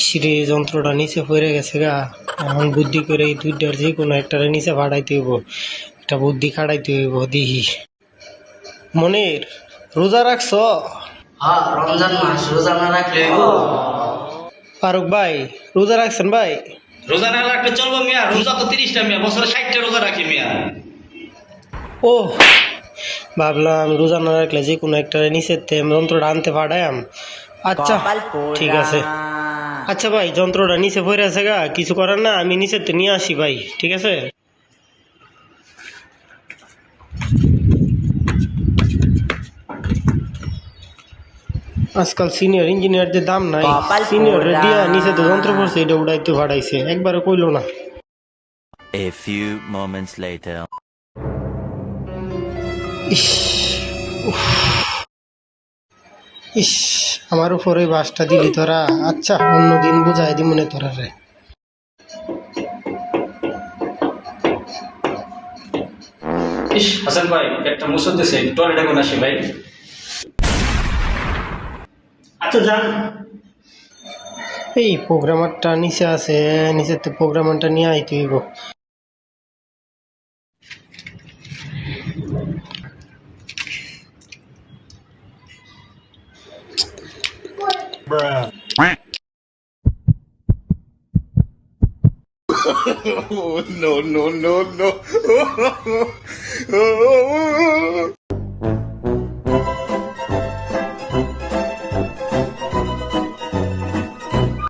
ইসরে যন্ত্রটা নিচে পড়ে গেছে গা। এখন বুদ্ধি করে এই দুইটার যে কোনো একটা নিচে ফাটাইতে হইব। একটা বুদ্ধি খাটাইতে হইব দিহি। মনের রোজা রাখছ? হ্যাঁ রমজান মাস রোজা না রাখলে ফারুক ভাই রোজা রাখছেন ভাই? রোজা না রাখলে চলবো মিয়া রোজা তো তিরিশটা মিয়া বছরে ষাটটা রোজা রাখি মিয়া। ও ভাবলাম রোজা না রাখলে যে কোনো একটা নিচের তে যন্ত্রটা আনতে পাঠায়াম আচ্ছা ঠিক আছে। আচ্ছা ভাই যন্ত্রটা নিচে পড়ে আছে গা কিছু করার না আমি নিচের তে নিয়ে আসি ভাই ঠিক আছে আজকাল সিনিয়র ইঞ্জিনিয়ারদের দাম নাই সিনিয়র দিয়া নিচে তো যন্ত্র পড়ছে এটা উড়াইতে ভাড়াইছে একবারও কইলো না A few moments later. ইস উফ। ইস আমার উপরে বাসটা দিলি তোরা। আচ্ছা অন্যদিন বুঝাই দি মনে তোরা রে। ইস হাসান ভাই একটা মুসর দিছে টয়লেটে কোন আসি ভাই? আচ্ছা যান। এই প্রোগ্রামারটা নিচে আছে তো প্রোগ্রামারটা নিয়ে আইতে হইব। no, no, no, no.